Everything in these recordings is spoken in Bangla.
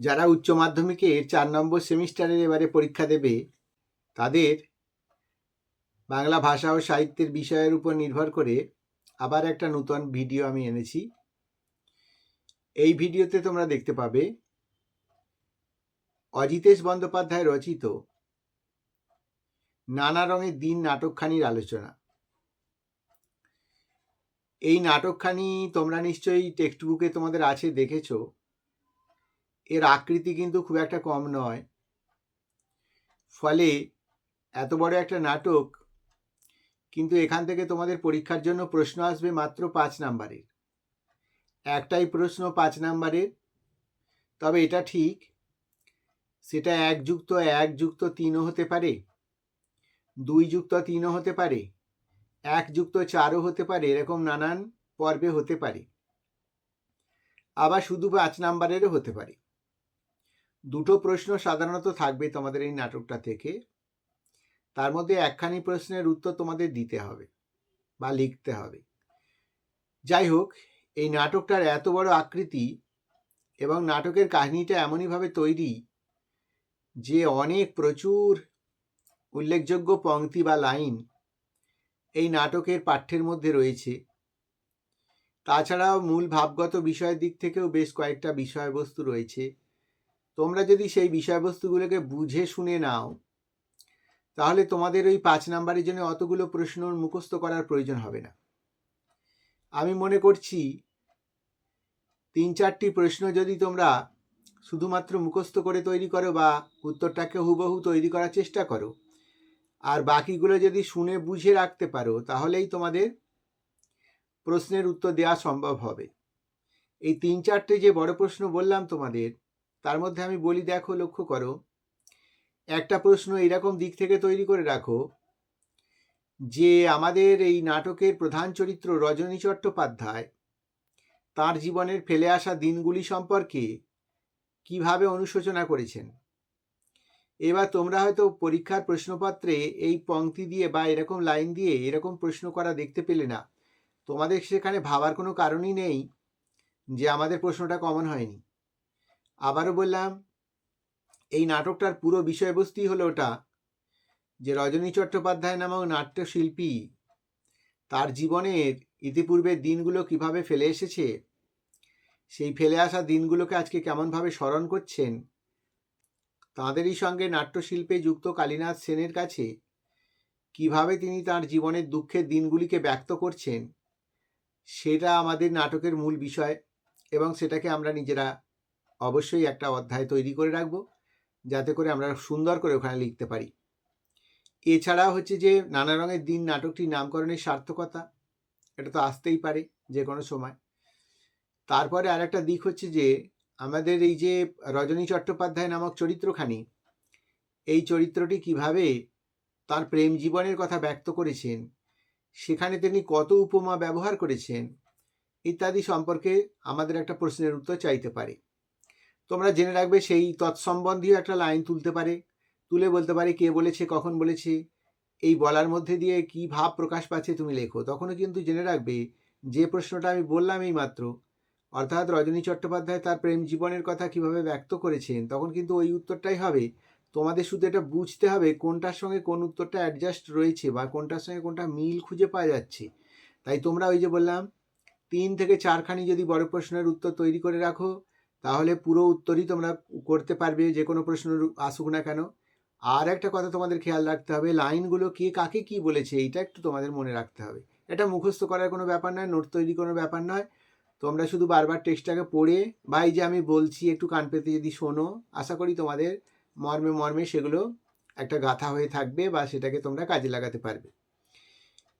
যারা উচ্চ মাধ্যমিকের চার নম্বর সেমিস্টারের এবারে পরীক্ষা দেবে, তাদের বাংলা ভাষা ও সাহিত্যের বিষয়ের উপর নির্ভর করে আবার একটা নূতন ভিডিও আমি এনেছি। এই ভিডিওতে তোমরা দেখতে পাবে অজিতেশ বন্দ্যোপাধ্যায় রচিত নানা রঙের দিন নাটকখানির আলোচনা। এই নাটকখানি তোমরা নিশ্চয়ই টেক্সট বুকে তোমাদের আছে দেখেছ। এর আকৃতি কিন্তু খুব একটা কম নয়। ফলে এত বড় একটা নাটক কিন্তু এখান থেকে তোমাদের পরীক্ষার জন্য প্রশ্ন আসবে মাত্র পাঁচ নাম্বারের। একটাই প্রশ্ন পাঁচ নাম্বারের। তবে এটা ঠিক, সেটা এক যুক্ত এক যুক্ত তিনও হতে পারে, দুই যুক্ত তিনও হতে পারে, এক যুক্ত চারও হতে পারে, এরকম নানান পর্বে হতে পারে। আবার শুধু পাঁচ নাম্বারেরও হতে পারে। দুটো প্রশ্ন সাধারণত থাকবে তোমাদের এই নাটকটা থেকে। তার মধ্যে একখানি প্রশ্নের উত্তর তোমাদের দিতে হবে বা লিখতে হবে। যাই হোক, এই নাটকটার এত বড় আকৃতি এবং নাটকের কাহিনীটা এমনইভাবে তৈরি যে অনেক প্রচুর উল্লেখযোগ্য পংক্তি বা লাইন এই নাটকের পাঠ্যের মধ্যে রয়েছে। তাছাড়াও মূল ভাবগত বিষয়ের দিক থেকেও বেশ কয়েকটা বিষয়বস্তু রয়েছে। তোমরা যদি সেই বিষয়বস্তুগুলোকে বুঝে শুনে নাও, তাহলে তোমাদের ওই পাঁচ নাম্বারের জন্য অতগুলো প্রশ্ন মুখস্থ করার প্রয়োজন হবে না। আমি মনে করছি তিন চারটি প্রশ্ন যদি তোমরা শুধুমাত্র মুখস্থ করে তৈরি করো বা উত্তরটাকে হুবহু তৈরি করার চেষ্টা করো, আর বাকিগুলো যদি শুনে বুঝে রাখতে পারো, তাহলেই তোমাদের প্রশ্নের উত্তর দেওয়া সম্ভব হবে। এই তিন চারটে যে বড় প্রশ্ন বললাম তোমাদের তার মধ্যে আমি বলি, দেখো, লক্ষ্য করো। একটা প্রশ্ন এরকম দিক থেকে তৈরি করে রাখো যে আমাদের এই নাটকের প্রধান চরিত্র রজনী চট্টোপাধ্যায়, তার জীবনের ফেলে আসা দিনগুলি সম্পর্কে কীভাবে অনুশোচনা করেছেন। এবার তোমরা হয়তো পরীক্ষার প্রশ্নপত্রে এই পংক্তি দিয়ে বা এরকম লাইন দিয়ে এরকম প্রশ্ন করা দেখতে পেলে না। তোমাদের সেখানে ভাবার কোনো কারণই নেই যে আমাদের প্রশ্নটা কমন হয়নি। আবারও বললাম, এই নাটকটার পুরো বিষয়বস্তুই হলো ওটা, যে রজনী চট্টোপাধ্যায় নামক নাট্যশিল্পী তার জীবনের ইতিপূর্বের দিনগুলো কীভাবে ফেলে এসেছে, সেই ফেলে আসা দিনগুলোকে আজকে কেমনভাবে স্মরণ করছেন, তাঁদেরই সঙ্গে নাট্যশিল্পে যুক্ত কালীনাথ সেনের কাছে কীভাবে তিনি তার জীবনের দুঃখের দিনগুলিকে ব্যক্ত করছেন, সেটা আমাদের নাটকের মূল বিষয় এবং সেটাকে আমরা নিজেরা অবশ্যই একটা অধ্যায় তৈরি করে রাখব, যাতে করে আমরা সুন্দর করে ওখানে লিখতে পারি। এছাড়া হচ্ছে যে, নানা রঙের দিন নাটকটির নামকরণের সার্থকতা, এটা তো আসতেই পারে যে কোনো সময়। তারপরে আরেকটা দিক হচ্ছে যে, আমাদের এই যে রজনী চট্টোপাধ্যায় নামক চরিত্রখানি, এই চরিত্রটি কীভাবে তার প্রেম জীবনের কথা ব্যক্ত করেছেন, সেখানে তিনি কত উপমা ব্যবহার করেছেন, ইত্যাদি সম্পর্কে আমাদের একটা প্রশ্নের উত্তর চাইতে পারে। তোমরা জেনে রাখবে সেই তৎসম্বন্ধীয় একটা লাইন তুলতে পারে, তুলে বলতে পারে কে বলেছে, কখন বলেছে, এই বলার মধ্যে দিয়ে কি ভাব প্রকাশ পাচ্ছে তুমি লেখো। তখনও কিন্তু জেনে রাখবে, যে প্রশ্নটা আমি বললাম এই মাত্র অর্থাৎ রজনী চট্টোপাধ্যায় তার প্রেম জীবনের কথা কীভাবে ব্যক্ত করেছেন, তখন কিন্তু ওই উত্তরটাই হবে। তোমাদের শুধু এটা বুঝতে হবে কোনটার সঙ্গে কোন উত্তরটা অ্যাডজাস্ট রয়েছে বা কোনটার সঙ্গে কোনটা মিল খুঁজে পাওয়া যাচ্ছে। তাই তোমরা ওই যে বললাম, তিন থেকে চারখানি যদি বড় প্রশ্নের উত্তর তৈরি করে রাখো তাহলে পুরো উত্তরই তোমরা করতে পারবে, যে কোনো প্রশ্ন আসুক না কেন। আর একটা কথা তোমাদের খেয়াল রাখতে হবে, লাইনগুলো কে কাকে কি বলেছে, এইটা একটু তোমাদের মনে রাখতে হবে। এটা মুখস্থ করার কোনো ব্যাপার নয়, নোট তৈরি কোনো ব্যাপার নয়। তোমরা শুধু বারবার টেক্সটটাকে পড়ে, বা এই যে আমি বলছি, একটু কান পেতে যদি শোনো, আশা করি তোমাদের মর্মে মর্মে সেগুলো একটা গাথা হয়ে থাকবে, বা সেটাকে তোমরা কাজে লাগাতে পারবে।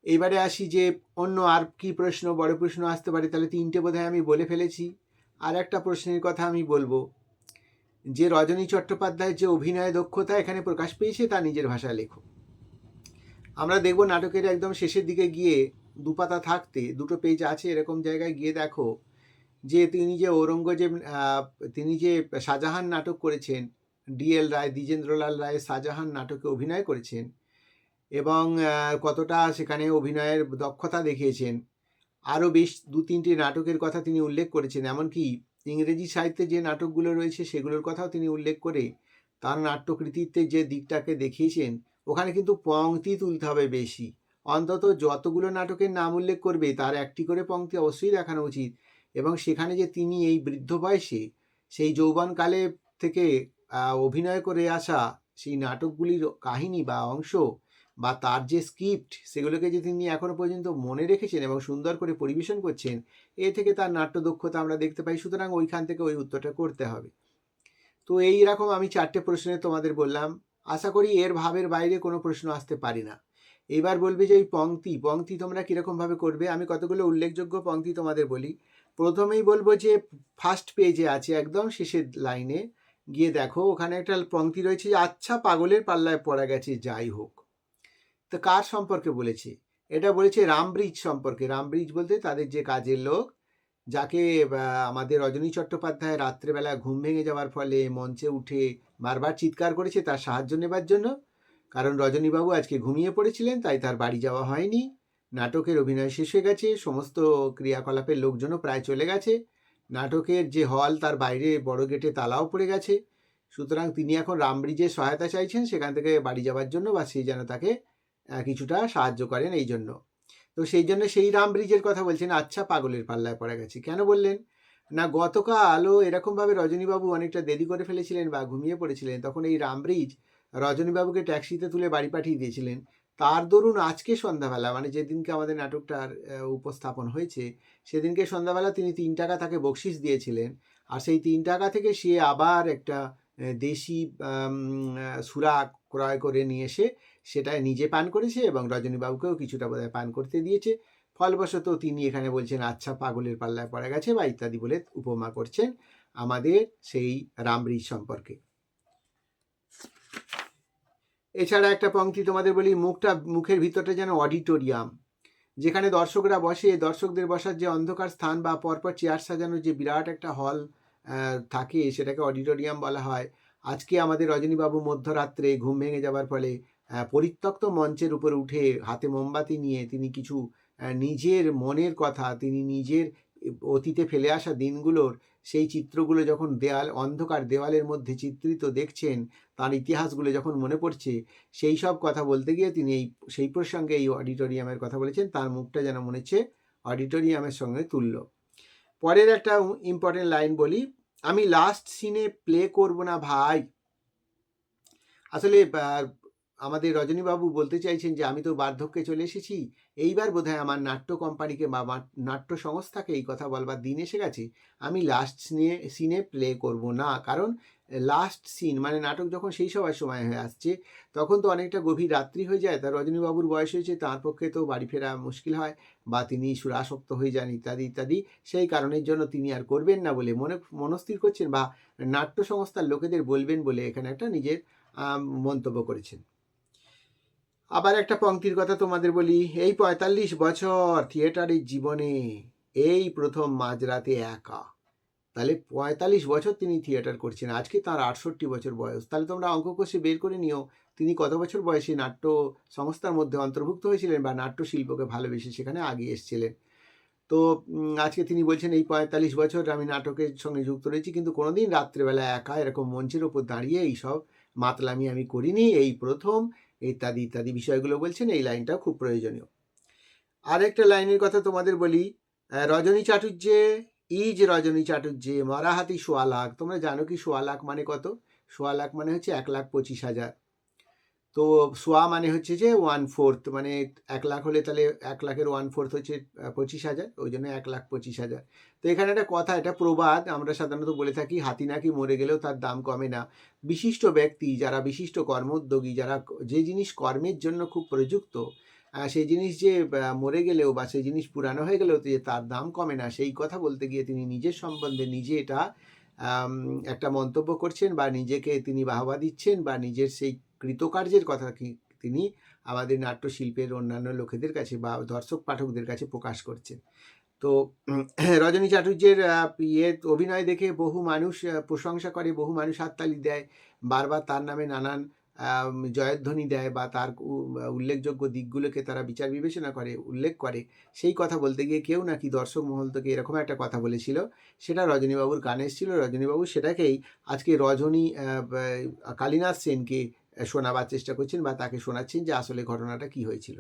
এইবারে আসি যে, অন্য আর কি প্রশ্ন, বড় প্রশ্ন আসতে পারে, তাহলে তিনটে বোধহয় আমি বলে ফেলেছি। আর একটা প্রশ্নের কথা আমি বলব। যে রজনী চট্টোপাধ্যায়ের যে অভিনয় দক্ষতা এখানে প্রকাশ পেয়েছে, তা নিজের ভাষায় লেখো। আমরা দেখব নাটকের একদম শেষের দিকে গিয়ে দুপাতা থাকতে, দুটো পেজ আছে এরকম জায়গায় গিয়ে দেখো যে তিনি যে ঔরঙ্গজেব তিনি যে শাহজাহান নাটক করেছেন ডিএল রায়, দ্বিজেন্দ্রলাল রায় শাহজাহান নাটকে অভিনয় করেছেন এবং কতটা সেখানে অভিনয়ের দক্ষতা দেখিয়েছেন। আরও বেশ দু তিনটি নাটকের কথা তিনি উল্লেখ করেছেন, এমনকি ইংরেজি সাহিত্যে যে নাটকগুলো রয়েছে সেগুলোর কথাও তিনি উল্লেখ করে তার নাট্যকৃতিত্বের যে দিকটাকে দেখিয়েছেন, ওখানে কিন্তু পংক্তি তুলতে হবে বেশি। অন্তত যতগুলো নাটকের নাম উল্লেখ করবে, তার একটি করে পংক্তি অবশ্যই দেখানো উচিত। এবং সেখানে যে তিনি এই বৃদ্ধ বয়সে সেই যৌবনকালে থেকে অভিনয় করে আসা সেই নাটকগুলির কাহিনী বা অংশ বা তার যে স্ক্রিপ্ট সেগুলোকে যে তিনি এখনও পর্যন্ত মনে রেখেছেন এবং সুন্দর করে পরিবেশন করছেন, এ থেকে তার নাট্য দক্ষতা আমরা দেখতে পাই। সুতরাং ওইখান থেকে ওই উত্তরটা করতে হবে। তো এই রকম আমি চারটে প্রশ্নে তোমাদের বললাম। আশা করি এর ভাবের বাইরে কোনো প্রশ্ন আসতে পারি না। এবার বলবে যে এই পংক্তি পংক্তি তোমরা কীরকমভাবে করবে? আমি কতগুলো উল্লেখযোগ্য পংক্তি তোমাদের বলি। প্রথমেই বলব যে ফার্স্ট পেজে আছে একদম শেষের লাইনে গিয়ে দেখো, ওখানে একটা পংক্তি রয়েছে যে আচ্ছা পাগলের পাল্লায় পড়া গেছে, যাই হোক। তো কার সম্পর্কে বলেছে? এটা বলেছে রামব্রিজ সম্পর্কে। রামব্রিজ বলতে তাদের যে কাজের লোক, যাকে আমাদের রজনী চট্টোপাধ্যায় রাত্রেবেলা ঘুম ভেঙে যাওয়ার ফলে মঞ্চে উঠে বারবার চিৎকার করেছে তার সাহায্য নেবার জন্য। কারণ রজনীবাবু আজকে ঘুমিয়ে পড়েছিলেন, তাই তার বাড়ি যাওয়া হয়নি। নাটকের অভিনয় শেষ হয়ে গেছে, সমস্ত ক্রিয়াকলাপের লোকজনও প্রায় চলে গেছে। নাটকের যে হল, তার বাইরে বড় গেটে তালাও পড়ে গেছে। সুতরাং তিনি এখন রামব্রিজের সহায়তা চাইছেন, সেখান থেকে বাড়ি যাওয়ার জন্য, বা সেই যেন তাকে কিছুটা সাহায্য করেন এই জন্য। তো সেই জন্য সেই রাম ব্রিজের কথা বলছেন আচ্ছা পাগলের পাল্লায় পড়ে গেছে। কেন বললেন? না গতকালও এরকমভাবে রজনীবাবু অনেকটা দেরি করে ফেলেছিলেন বা ঘুমিয়ে পড়েছিলেন, তখন এই রাম ব্রিজ রজনীবাবুকে ট্যাক্সিতে তুলে বাড়ি পাঠিয়ে দিয়েছিলেন। তার দরুন আজকে সন্ধ্যাবেলা মানে যেদিনকে আমাদের নাটকটার উপস্থাপন হয়েছে, সেদিনকে সন্ধ্যাবেলা তিনি তিন টাকা তাকে বকশিস দিয়েছিলেন। আর সেই তিন টাকা থেকে সে আবার একটা দেশি সুরা ক্রয় করে নিয়ে এসে সেটা নিজে পান করেছে এবং রজনীবাবুকেও কিছুটা বোধহয় পান করতে দিয়েছে। ফলবশত তিনি এখানে বলছেন আচ্ছা পাগলের পাল্লায় পড়ে গেছে বা ইত্যাদি বলে উপমা করছেন আমাদের সেই রামব্রিজ সম্পর্কে। এছাড়া একটা পংক্তি তোমাদের বলি, মুখটা, মুখের ভিতরটা যেন অডিটোরিয়াম, যেখানে দর্শকরা বসে, দর্শকদের বসার যে অন্ধকার স্থান বা পরপর চেয়ার সাজানোর যে বিরাট একটা হল থাকে, সেটাকে অডিটোরিয়াম বলা হয়। আজকে আমাদের রজনীবাবু মধ্যরাত্রে ঘুম ভেঙে যাওয়ার ফলে পরিত্যক্ত মঞ্চের উপরে উঠে হাতে মোমবাতি নিয়ে তিনি কিছু নিজের মনের কথা, তিনি নিজের অতীতে ফেলে আসা দিনগুলোর সেই চিত্রগুলো যখন দেয়াল, অন্ধকার দেওয়ালের মধ্যে চিত্রিত দেখছেন, তার ইতিহাসগুলো যখন মনে পড়ছে, সেই সব কথা বলতে গিয়ে তিনি এই, সেই প্রসঙ্গে এই অডিটোরিয়ামের কথা বলেছেন, তার মুখটা যেন মনে হচ্ছে অডিটোরিয়ামের সঙ্গে তুল্য। পরের একটা ইম্পর্টেন্ট লাইন বলি, আমি লাস্ট সিনে প্লে করব না ভাই। আসলে আমাদের রজনীবাবু বলতে চাইছেন যে, আমি তো বার্ধক্যে চলে এসেছি। এইবার বোধহয় আমার নাট্য কোম্পানিকে বা নাট্য সংস্থাকে এই কথা বলবার দিন এসে গেছে। আমি লাস্ট সিনে সিনে প্লে করব না। কারণ লাস্ট সিন মানে নাটক যখন সেই সবার সময় হয়ে আসছে, তখন তো অনেকটা গভীর রাত্রি হয়ে যায়। তা রজনীবাবুর বয়স হয়েছে, তার পক্ষে তো বাড়ি ফেরা মুশকিল হয় বা তিনি সুরাসক্ত হয়ে যান, ইত্যাদি ইত্যাদি। সেই কারণের জন্য তিনি আর করবেন না বলে মনে, মনস্থির করছেন বা নাট্য সংস্থার লোকেদের বলবেন বলে এখানে একটা নিজের মন্তব্য করেছেন। আবার একটা পংক্তির কথা তোমাদের বলি, এই পঁয়তাল্লিশ বছর থিয়েটারের জীবনে এই প্রথম মাঝরাতে একা। তাহলে পঁয়তাল্লিশ বছর তিনি থিয়েটার করছেন, আজকে তার আটষট্টি বছর বয়স। তাহলে তোমরা অঙ্ক কষে বের করে নিও, তিনি কত বছর বয়সে নাট্য সংস্থার মধ্যে অন্তর্ভুক্ত হয়েছিলেন বা নাট্য শিল্পকে ভালোবেসে সেখানে আগিয়ে এসেছিলেন? তো আজকে তিনি বলছেন, এই পঁয়তাল্লিশ বছর আমি নাটকের সঙ্গে যুক্ত রয়েছি, কিন্তু কোনোদিন রাত্রেবেলা একা এরকম মঞ্চের ওপর দাঁড়িয়ে এইসব মাতলামি আমি করিনি। এই প্রথম ইত্যাদি ইত্যাদি বিষয়গুলো বলছেন, এই লাইনটা খুব প্রয়োজনীয়। আরেকটা লাইনের কথা তোমাদের বলি রজনী চাটুর্যে ইজ রজনী চাটুর্যে মারাহাতি সোয়া লাখ। তোমরা জানো কি সোয়া লাখ মানে কত? সোয়া লাখ মানে হচ্ছে এক লাখ পঁচিশ হাজার। তো সোয়া মানে হচ্ছে যে ওয়ান ফোর্থ মানে এক লাখ হলে তাহলে এক লাখের ওয়ান ফোর্থ হচ্ছে পঁচিশ হাজার, ওই জন্য এক লাখ পঁচিশ হাজার। তো এখানে একটা কথা, এটা প্রবাদ, আমরা সাধারণত বলে থাকি, হাতি নাকি মরে গেলেও তার দাম কমে না। বিশিষ্ট ব্যক্তি, যারা বিশিষ্ট কর্মোদ্যোগী, যারা যে জিনিস কর্মের জন্য খুব প্রযুক্ত সেই জিনিস যে মরে গেলেও বা সেই জিনিস পুরানো হয়ে গেলেও যে তার দাম কমে না, সেই কথা বলতে গিয়ে তিনি নিজের সম্বন্ধে নিজে এটা একটা মন্তব্য করছেন বা নিজেকে তিনি বাহবা দিচ্ছেন বা নিজের সেই কৃতকার্যের কথা কি তিনি আমাদের নাট্যশিল্পের অন্যান্য লোকেদের কাছে বা দর্শক পাঠকদের কাছে প্রকাশ করছেন। তো রজনী চাটুর্যের ইয়ে অভিনয় দেখে বহু মানুষ প্রশংসা করে, বহু মানুষ হাততালি দেয়, বারবার তার নামে নানান জয়ধ্বনি দেয় বা তার উল্লেখযোগ্য দিকগুলোকে তারা বিচার বিবেচনা করে, উল্লেখ করে। সেই কথা বলতে গিয়ে কেউ নাকি দর্শক মহল থেকে এরকম একটা কথা বলেছিল, সেটা রজনীবাবুর কানে এসেছিল। রজনীবাবু সেটাকেই আজকে রজনী কালীনাথ সেনকে শোনাবার চেষ্টা করছেন বা তাকে শোনাচ্ছেন যে আসলে ঘটনাটা কি হয়েছিল।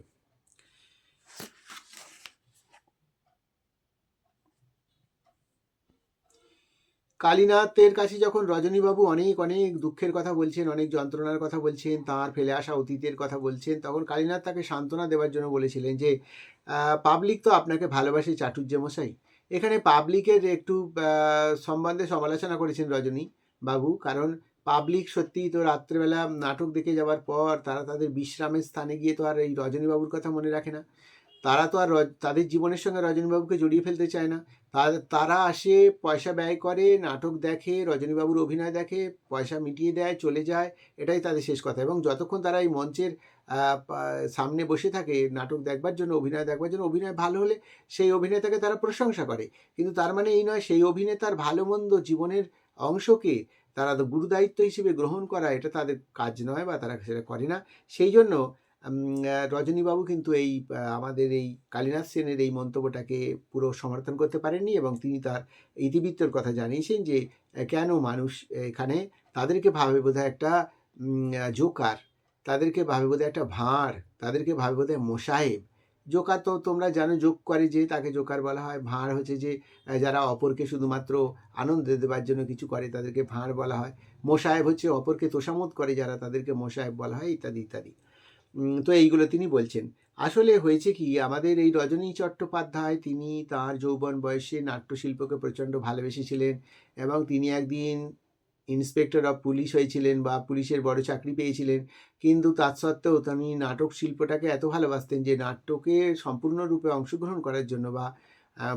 কালীনাথের কাছে যখন রজনীবাবু অনেক অনেক দুঃখের কথা বলছেন, অনেক যন্ত্রণার কথা বলছেন, তার ফেলে আসা অতীতের কথা বলছেন, তখন কালীনাথ তাকে সান্ত্বনা দেওয়ার জন্য বলেছিলেন যে পাবলিক তো আপনাকে ভালোবাসে চাটুর্য মশাই। এখানে পাবলিকের একটু সম্বন্ধে সমালোচনা করেছেন রজনী বাবু কারণ পাবলিক সত্যিই তো রাত্রেবেলা নাটক দেখে যাওয়ার পর তারা তাদের বিশ্রামের স্থানে গিয়ে তো আর এই রজনীবাবুর কথা মনে রাখে না। তারা তো আর তাদের জীবনের সঙ্গে রজনীবাবুকে জড়িয়ে ফেলতে চায় না। তারা আসে, পয়সা ব্যয় করে, নাটক দেখে, রজনীবাবুর অভিনয় দেখে, পয়সা মিটিয়ে দেয়, চলে যায়, এটাই তাদের শেষ কথা। এবং যতক্ষণ তারা এই মঞ্চের সামনে বসে থাকে, নাটক দেখবার জন্য, অভিনয় দেখবার জন্য, অভিনয় ভালো হলে সেই অভিনেতাকে তারা প্রশংসা করে। কিন্তু তার মানে এই নয়, সেই অভিনেতার ভালো মন্দ জীবনের অংশকে তারা তো গুরুদায়িত্ব হিসেবে গ্রহণ করা এটা তাদের কাজ নয় বা তারা সেটা করে না। সেই জন্য রজনীবাবু কিন্তু এই আমাদের এই কালীনাথ সেনের এই মন্তব্যটাকে পুরো সমর্থন করতে পারেননি এবং তিনি তার ইতিবৃত্তর কথা জানিয়েছেন যে, কেন মানুষ এখানে তাদেরকে ভাবে বোধহয় একটা জোকার, তাদেরকে ভাবে বোধহয় একটা ভাঁড়, তাদেরকে ভাবে বোধহয় মোসাহেব। জোকার তো তোমরা জানো, যোগ করে যে তাকে জোকার বলা হয়। ভাঁড় হচ্ছে যে যারা অপরকে শুধুমাত্র আনন্দ দেবার জন্য কিছু করে, তাদেরকে ভাঁড় বলা হয়। মোসাহেব হচ্ছে অপরকে তোষামত করে, যারা তাদেরকে মোসাহেব বলা হয়, ইত্যাদি ইত্যাদি। তো এইগুলো তিনি বলছেন। আসলে হয়েছে কি, আমাদের এই রজনী চট্টোপাধ্যায়, তিনি তার যৌবন বয়সে নাট্যশিল্পকে প্রচণ্ড ভালোবেসেছিলেন এবং তিনি একদিন ইন্সপেক্টর অফ পুলিশ হয়েছিলেন বা পুলিশের বড় চাকরি পেয়েছিলেন, কিন্তু তার সত্ত্বেও তিনি নাটক শিল্পটাকে এত ভালোবাসতেন যে নাট্যকে সম্পূর্ণরূপে অংশগ্রহণ করার জন্য বা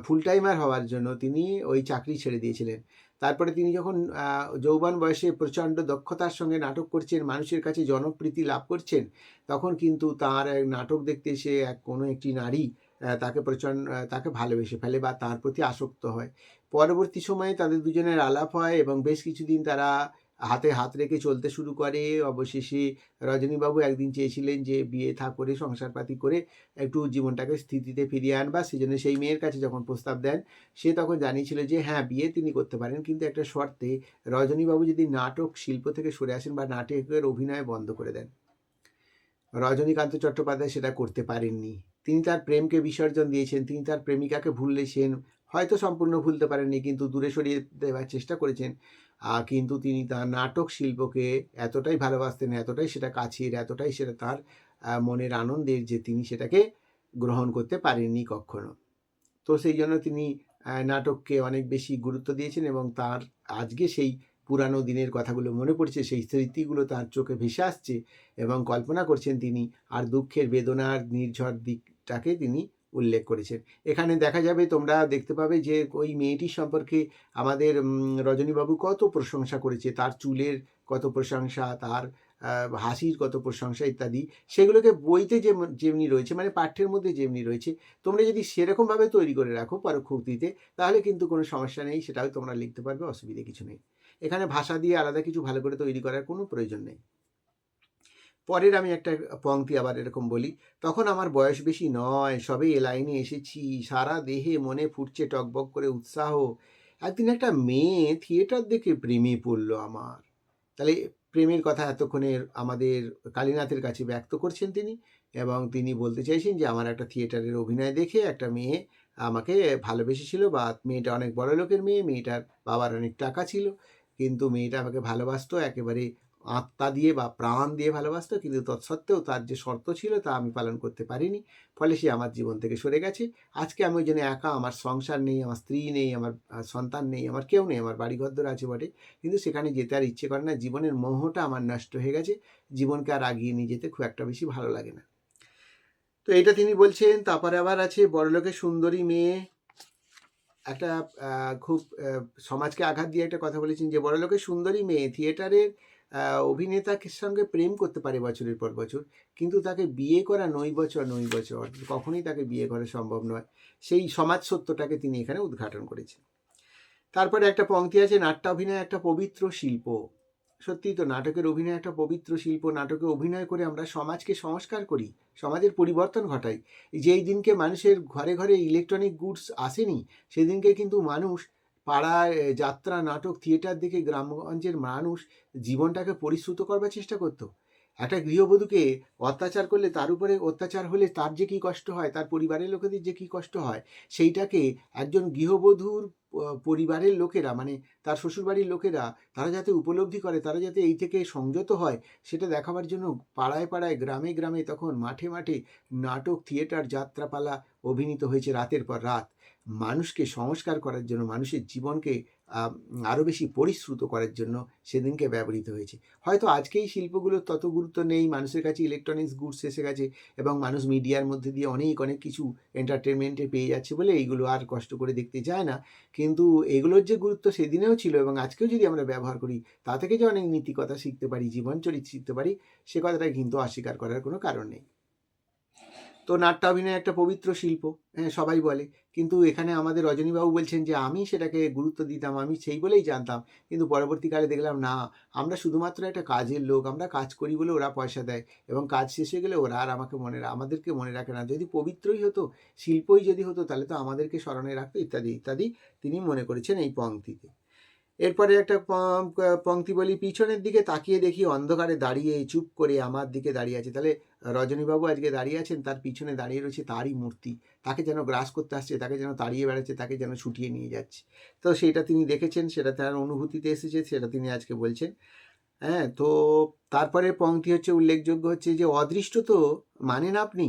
ফুল টাইমার হওয়ার জন্য তিনি ওই চাকরি ছেড়ে দিয়েছিলেন। তারপরে তিনি যখন যৌবন বয়সে প্রচণ্ড দক্ষতার সঙ্গে নাটক করছেন, মানুষের কাছে জনপ্রীতি লাভ করছেন, তখন কিন্তু তার নাটক দেখতে এসে এক কোনো একটি নারী তাকে প্রচণ্ড তাকে ভালোবেসে ফেলে বা তার প্রতি আসক্ত হয়। পরবর্তী সময়ে তাদের দুজনের আলাপ হয় এবং বেশ কিছুদিন তারা হাতে হাত রেখে চলতে শুরু করে। অবশেষে রজনীবাবু একদিন চেয়েছিলেন যে বিয়ে থা করে, সংসারপাতি করে একটু জীবনটাকে স্থিতিতে ফিরিয়ে আনবা সেজন্য সেই মেয়ের কাছে যখন প্রস্তাব দেন, সে তখন জানিয়েছিল যে হ্যাঁ বিয়ে তিনি করতে পারেন। কিন্তু একটা শর্তে, রজনীবাবু যদি নাটক শিল্প থেকে সরে আসেন বা নাটকের অভিনয় বন্ধ করে দেন, রজনীকান্ত চট্টোপাধ্যায় সেটা করতে পারেননি। তিনি তার প্রেমকে বিসর্জন দিয়েছেন তিনি তার প্রেমিকাকে ভুললেছেন, হয়তো সম্পূর্ণ ভুলতে পারেননি, কিন্তু দূরে সরিয়ে দেওয়ার চেষ্টা করেছেন। কিন্তু তিনি তার নাটক শিল্পকে এতটাই ভালোবাসতেন, এতটাই সেটা কাছের, এতটাই সেটা তার মনের আনন্দের যে তিনি সেটাকে গ্রহণ করতে পারেননি কখনো। তো সেই জন্য তিনি নাটককে অনেক বেশি গুরুত্ব দিয়েছেন এবং তার আজকে সেই পুরানো দিনের কথাগুলো মনে পড়ছে, সেই স্মৃতিগুলো তার চোখে ভেসে আসছে এবং কল্পনা করছেন তিনি আর দুঃখের বেদনার নির্ঝর দিকটাকে তিনি উল্লেখ করেছেন। এখানে দেখা যাবে তোমরা দেখতে পাবে যে ওই মেয়েটির সম্পর্কে আমাদের রজনীবাবু কত প্রশংসা করেছে, তার চুলের কত প্রশংসা, তার হাসির কত প্রশংসা ইত্যাদি। সেগুলোকে বইতে যেমন যেমনি রয়েছে মানে পাঠ্যের মধ্যে যেমনি রয়েছে, তোমরা যদি সেরকমভাবে তৈরি করে রাখো পরোক্ষক্তিতে তাহলে কিন্তু কোনো সমস্যা নেই, সেটাও তোমরা লিখতে পারবে, অসুবিধে কিছু নেই। এখানে ভাষা দিয়ে আলাদা কিছু ভালো করে তৈরি করার কোনো প্রয়োজন নেই। পরের আমি একটা পংক্তি আবার এরকম বলি, তখন আমার বয়স বেশি নয়, সবে এ লাইনে এসেছি, সারা দেহে মনে ফুটছে টকবক করে উৎসাহ। একদিন একটা মেয়ে থিয়েটার দেখে প্রেমে পড়ল আমার। তাহলে প্রেমের কথা এতক্ষণে আমাদের কালীনাথের কাছে ব্যক্ত করছেন তিনি এবং তিনি বলতে চাইছেন যে, আমার একটা থিয়েটারের অভিনয় দেখে একটা মেয়ে আমাকে ভালোবেসেছিল বা মেয়েটা অনেক বড় লোকের মেয়ে, মেয়েটার বাবার অনেক টাকা ছিল। কিন্তু মেয়েটা আমাকে ভালোবাসতো, একেবারে আত্মা দিয়ে বা প্রাণ দিয়ে ভালোবাসতো, কিন্তু তৎসত্ত্বেও তার যে শর্ত ছিল তা আমি পালন করতে পারিনি। ফলে সে আমার জীবন থেকে সরে গেছে। আজকে আমি ওই জন্য একা, আমার সংসার নেই, আমার স্ত্রী নেই, আমার সন্তান নেই, আমার কেউ নেই, আমার বাড়ি ঘর আছে বটে। কিন্তু সেখানে যেতে আর ইচ্ছে করে না, জীবনের মোহটা আমার নষ্ট হয়ে গেছে। জীবনকে আর আগিয়ে নিয়ে যেতে খুব একটা বেশি ভালো লাগে না। তো এটা তিনি বলছেন, তারপরে আবার আছে, বড়লোকের সুন্দরী মেয়ে একটা খুব সমাজকে আঘাত দিয়ে একটা কথা বলেছেন যে বড়লোকের সুন্দরী মেয়ে থিয়েটারের অভিনেতাকে সঙ্গে প্রেম করতে পারে বছরের পর বছর, কিন্তু তাকে বিয়ে করা নই বছর নই বছর, কখনোই তাকে বিয়ে করা সম্ভব নয়। সেই সমাজ সত্যটাকে তিনি এখানে উদ্ঘাটন করেছেন। তারপরে একটা পংক্তি আছে, নাট্যাভিনয় একটা পবিত্র শিল্প। সত্যিই তো নাটকের অভিনয় একটা পবিত্র শিল্প। নাটকে অভিনয় করে আমরা সমাজকে সংস্কার করি, সমাজের পরিবর্তন ঘটাই। যেই দিনকে মানুষের ঘরে ঘরে ইলেকট্রনিক গুডস আসেনি, সেদিনকে কিন্তু মানুষ পাড়ায় যাত্রা, নাটক থিয়েটার দেখে গ্রামগঞ্জের মানুষ জীবনটাকে পরিশ্রুত করবার চেষ্টা করতো। একটা গৃহবধূকে অত্যাচার করলে তার উপরে অত্যাচার হলে তার যে কী কষ্ট হয়, তার পরিবারের লোকেদের যে কী কষ্ট হয়, সেইটাকে একজন গৃহবধূর পরিবারের লোকেরা মানে তার শ্বশুরবাড়ির লোকেরা, তারা যাতে উপলব্ধি করে, তারা যাতে এই থেকে সংযত হয়, সেটা দেখাবার জন্য পাড়ায় পাড়ায়, গ্রামে গ্রামে তখন মাঠে মাঠে নাটক, থিয়েটার, যাত্রাপালা অভিনীত হয়েছে রাতের পর রাত। মানুষকে সংস্কার করার জন্য, মানুষের জীবনকে আরও বেশি পরিশ্রুত করার জন্য সেদিনকে ব্যবহৃত হয়েছে। হয়তো আজকে এই শিল্পগুলোর তত গুরুত্ব নেই, মানুষের কাছে ইলেকট্রনিক্স গুডস এসে গেছে এবং মানুষ মিডিয়ার মধ্যে দিয়ে অনেক অনেক কিছু এন্টারটেনমেন্টে পেয়ে যাচ্ছে বলে এইগুলো আর কষ্ট করে দেখতে যায় না। কিন্তু এগুলোর যে গুরুত্ব সেদিনেও ছিল এবং আজকেও যদি আমরা ব্যবহার করি, তা থেকে যে অনেক নীতিকথা শিখতে পারি, জীবন চরিত শিখতে পারি, সে কথাটা কিন্তু অস্বীকার করার কোনো কারণ নেই। তো নাট্যাভিনয় একটা পবিত্র শিল্প হ্যাঁ সবাই বলে। কিন্তু এখানে আমাদের রজনীবাবু বলছেন যে, আমি সেটাকে গুরুত্ব দিতাম, আমি সেই বলেই জানতাম। কিন্তু পরবর্তীকালে দেখলাম, না, আমরা শুধুমাত্র একটা কাজের লোক, আমরা কাজ করি বলে ওরা পয়সা দেয় এবং কাজ শেষে গেলে ওরা আর আমাকে মনে আমাদেরকে মনে রাখে না। যদি পবিত্রই হতো, শিল্পই যদি হতো, তাহলে তো আমাদেরকে স্মরণে রাখতো, ইত্যাদি ইত্যাদি তিনি মনে করেছেন এই পংক্তিতে এরপরে একটা পংক্তি বলি, পিছনের দিকে তাকিয়ে দেখি অন্ধকারে দাঁড়িয়ে, চুপ করে আমার দিকে দাঁড়িয়ে আছে। তাহলে রজনীবাবু আজকে দাঁড়িয়ে আছেন, তার পিছনে দাঁড়িয়ে রয়েছে তারই মূর্তি। তাকে যেন গ্রাস করতে আসছে, তাকে যেন তাড়িয়ে বেড়াচ্ছে, তাকে যেন ছুটিয়ে নিয়ে যাচ্ছে। তো সেটা তিনি দেখেছেন, সেটা তার অনুভূতিতে এসেছে, সেটা তিনি আজকে বলছেন। হ্যাঁ তো তারপরে পংক্তি হচ্ছে, উল্লেখযোগ্য হচ্ছে যে, অদৃষ্ট তো মানেন আপনি।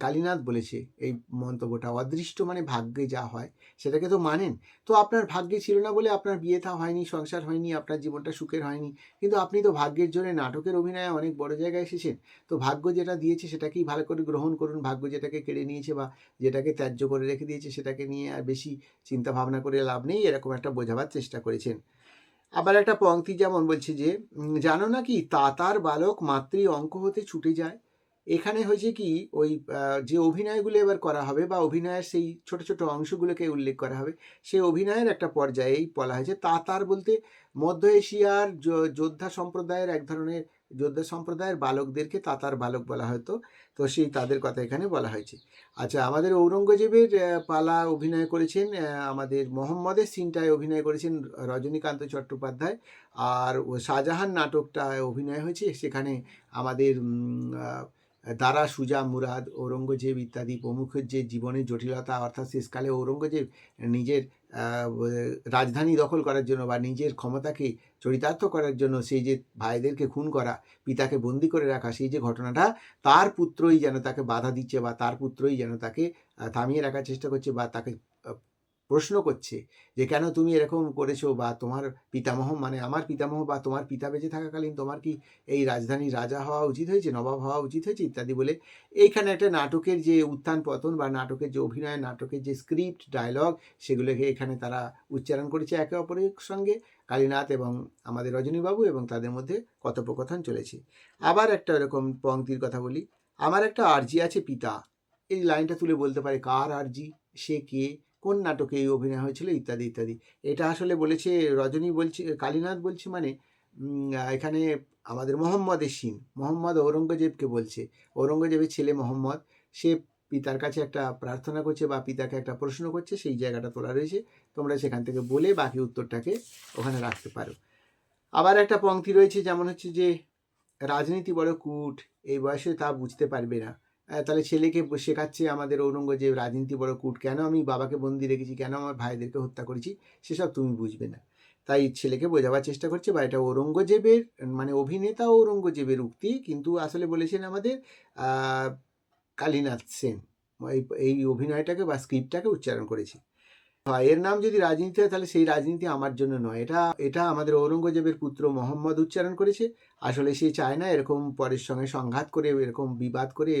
কালীনাথ বলেছে এই মন্তব্যটা। অদৃষ্ট মানে ভাগ্যে যা হয়, সেটাকে তো মানেন। তো আপনার ভাগ্যে ছিল না বলে আপনার বিয়ে থা হয়নি, সংসার হয়নি, আপনার জীবনটা সুখের হয়নি। কিন্তু আপনি তো ভাগ্যের জোরে নাটকের অভিনয়ে অনেক বড় জায়গায় এসেছেন। তো ভাগ্য যেটা দিয়েছে সেটাকেই ভালো করে গ্রহণ করুন। ভাগ্য যেটাকে কেড়ে নিয়েছে বা যেটাকে ত্যায্য করে রেখে দিয়েছে সেটাকে নিয়ে আর বেশি চিন্তা ভাবনা করে লাভ নেই, এরকম একটা বোঝাবার চেষ্টা করেছেন। আবার একটা পংক্তি যেমন বলছে যে জানো না কি, তাতার বালক মাতৃ অঙ্ক হতে ছুটে যায়। এখানে হয়েছে কি, ওই যে অভিনয়গুলো এবার করা হবে বা অভিনয়ের সেই ছোট ছোট অংশগুলোকে উল্লেখ করা হবে, সেই অভিনয়ের একটা পর্যায়েই বলা হয়েছে। তাতার বলতে মধ্য এশিয়ার যোদ্ধা সম্প্রদায়ের এক ধরনের, যোদ্ধা সম্প্রদায়ের বালকদেরকে তাতার বালক বলা হতো। তো সেই তাদের কথা এখানে বলা হয়েছে। আচ্ছা আমাদের ঔরঙ্গজেবের পালা অভিনয় করেছেন আমাদের মোহাম্মদের সিনটায় অভিনয় করেছেন রজনীকান্ত চট্টোপাধ্যায়। আর শাহজাহান নাটকটায় অভিনয় হয়েছে, সেখানে আমাদের দারা, সুজা, মুরাদ, ঔরঙ্গজেব ইত্যাদি প্রমুখের যে জীবনের জটিলতা, অর্থাৎ শেষকালে ঔরঙ্গজেব নিজের রাজধানী দখল করার জন্য বা নিজের ক্ষমতাকে চরিতার্থ করার জন্য সেই যে ভাইদেরকে খুন করা, পিতাকে বন্দি করে রাখা, সেই যে ঘটনাটা তার পুত্রই যেন তাকে বাধা দিচ্ছে বা তার পুত্রই যেন তাকে থামিয়ে রাখার চেষ্টা করছে বা তাকে প্রশ্ন করছে যে, কেন তুমি এরকম করেছ বা তোমার পিতামহ মানে আমার পিতামহ বা তোমার পিতা বেঁচে থাকাকালীন তোমার কি এই রাজধানীর রাজা হওয়া উচিত হয়েছে, নবাব হওয়া উচিত হয়েছে? ইত্যাদি বলে এইখানে একটা নাটকের যে উত্থান পতন বা নাটকের যে অভিনয়, নাটকের যে স্ক্রিপ্ট ডায়লগ সেগুলোকে এখানে তারা উচ্চারণ করেছে একে অপরের সঙ্গে। কালীনাথ এবং আমাদের রজনীবাবু এবং তাদের মধ্যে কথোপকথন চলেছে। আবার একটা এরকম পংক্তির কথা বলি। আমার একটা আর্জি আছে পিতা। এই লাইনটা তুলে বলতে পারে, কার আর্জি? সে কে? কোন নাটকে এই অভিনয় হয়েছিল, ইত্যাদি ইত্যাদি। এটা আসলে বলেছে রজনী বলছে, কালীনাথ বলছে মানে এখানে আমাদের মোহাম্মদের সিন মোহাম্মদ ঔরঙ্গজেবকে বলছে। ঔরঙ্গজেবের ছেলে মোহাম্মদ, সে পিতার কাছে একটা প্রার্থনা করছে বা পিতাকে একটা প্রশ্ন করছে, সেই জায়গাটা তোলা রয়েছে, তোমরা সেখান থেকে বলে বাকি উত্তরটাকে ওখানে রাখতে পারো। আবার একটা পংক্তি রয়েছে, যেমন হচ্ছে যে, রাজনীতি বড় কূট, এই বয়সে তা বুঝতে পারবে না। তাহলে ছেলেকে শেখাচ্ছে আমাদের ঔরঙ্গজেব রাজনীতি বড় কূট, কেন আমি বাবাকে বন্দি রেখেছি, কেন আমার ভাইদেরকে হত্যা করেছি, সেসব তুমি বুঝবে না। তাই ছেলেকে বোঝাবার চেষ্টা করছে বা এটা ঔরঙ্গজেবের মানে অভিনেতা ঔরঙ্গজেবের উক্তি, কিন্তু আসলে বলেছেন আমাদের কালীনাথ সেন। এই অভিনয়টাকে বা স্ক্রিপ্টটাকে উচ্চারণ করেছে। হয় এর নাম যদি রাজনীতি হয়, তাহলে সেই রাজনীতি আমার জন্য নয়। এটা এটা আমাদের ঔরঙ্গজেবের পুত্র মোহাম্মদ উচ্চারণ করেছে। আসলে সে চায় না এরকম পরের সঙ্গে সংঘাত করে, এরকম বিবাদ করে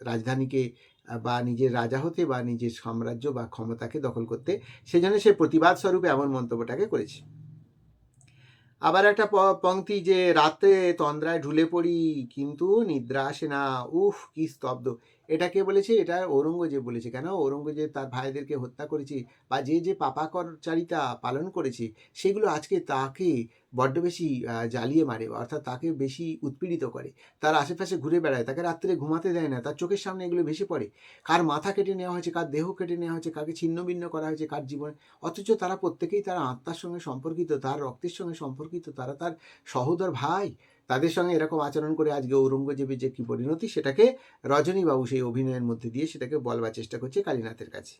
রাজধানীকে বা নিজের রাজা হতে বা নিজের সাম্রাজ্য বা ক্ষমতাকে দখল করতে। সেজন্য সে প্রতিবাদ স্বরূপে এমন মন্তব্যটাকে করেছে। আবার একটা পংক্তি যে, রাতে তন্দ্রায় ঢুলে পড়ি, কিন্তু নিদ্রা আসে না। উফ, কি স্তব্ধ। এটা কে বলেছে? এটা ঔরঙ্গজেব বলেছে। কেন? ঔরঙ্গজেব তার ভাইদেরকে হত্যা করেছে বা যে যে পাপাকরচারিতা পালন করেছে, সেগুলো আজকে তাকে বড্ড বেশি জ্বালিয়ে মারে, অর্থাৎ তাকে বেশি উৎপীড়িত করে। তার আশেপাশে ঘুরে বেড়ায়, তাকে রাত্রে ঘুমাতে দেয় না, তার চোখের সামনে এগুলো ভেসে পড়ে। কার মাথা কেটে নেওয়া হয়েছে, কার দেহ কেটে নেওয়া হয়েছে, কাকে ছিন্ন ভিন্ন করা হয়েছে, কার জীবনে, অথচ তারা প্রত্যেকেই তার আত্মার সঙ্গে সম্পর্কিত, তার রক্তের সঙ্গে সম্পর্কিত, তারা তার সহোদর ভাই তাদের সঙ্গে এরকম আচরণ করে আজকে ঔরঙ্গজেবের যে কী পরিণতি, সেটাকে রজনীবাবু সেই অভিনয়ের মধ্যে দিয়ে সেটাকে বলবার চেষ্টা করছে কালীনাথের কাছে।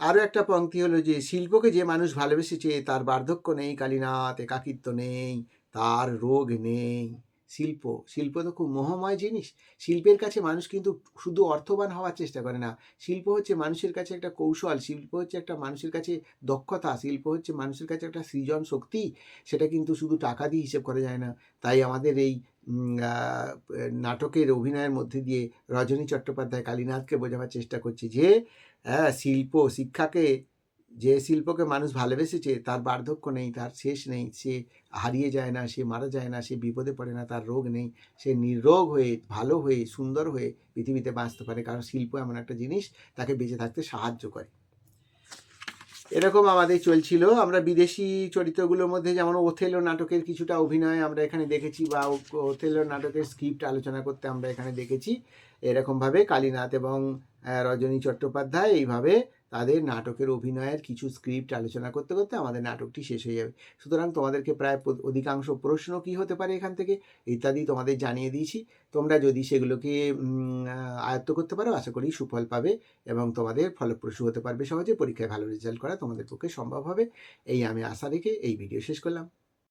আরও একটা পংক্তি হলো যে, শিল্পকে যে মানুষ ভালোবেসেছে, তার বার্ধক্য নেই কালীনাথ, একাকিত্ব নেই, তার রোগ নেই। শিল্প শিল্প তো খুব মোহময় জিনিস। শিল্পের কাছে মানুষ কিন্তু শুধু অর্থবান হওয়ার চেষ্টা করে না। শিল্প হচ্ছে মানুষের কাছে একটা কৌশল, শিল্প হচ্ছে একটা মানুষের কাছে দক্ষতা, শিল্প হচ্ছে মানুষের কাছে একটা সৃজন শক্তি। সেটা কিন্তু শুধু টাকা দিয়ে হিসেব করা যায় না। তাই আমাদের এই নাটকের অভিনয়ের মধ্যে দিয়ে রজনী চট্টোপাধ্যায় কালীনাথকে বোঝাবার চেষ্টা করছে যে শিল্প শিক্ষাকে যে শিল্পকে মানুষ ভালোবেসেছে, তার বার্ধক্য নেই, তার শেষ নেই, সে হারিয়ে যায় না, সে মারা যায় না, সে বিপদে পড়ে না, তার রোগ নেই, সে নিরোগ হয়ে, ভালো হয়ে, সুন্দর হয়ে পৃথিবীতে বাঁচতে পারে। কারণ শিল্প এমন একটা জিনিস, তাকে বেঁচে থাকতে সাহায্য করে। এরকম আমাদের চলছিল। আমরা বিদেশি চরিত্রগুলোর মধ্যে যেমন ওথেলো নাটকের কিছুটা অভিনয় আমরা এখানে দেখেছি বা ওথেলো নাটকের স্ক্রিপ্ট আলোচনা করতে আমরা এখানে দেখেছি। এরকমভাবে কালীনাথ এবং রজনী চট্টোপাধ্যায় এইভাবে তাদের নাটকের অভিনয়ের কিছু স্ক্রিপ্ট আলোচনা করতে করতে আমাদের নাটকটি শেষ হয়ে যাবে। সুতরাং তোমাদেরকে প্রায় অধিকাংশ প্রশ্ন কি হতে পারে এখান থেকে ইত্যাদি তোমাদের জানিয়ে দিয়েছি। তোমরা যদি সেগুলোকে আয়ত্ত করতে পারো, আশা করি সুফল পাবে এবং তোমাদের ফলপ্রসূ হতে পারবে সহজে। পরীক্ষায় ভালো রেজাল্ট করা তোমাদের পক্ষে সম্ভব হবে। এই আমি আশা রেখে এই ভিডিও শেষ করলাম।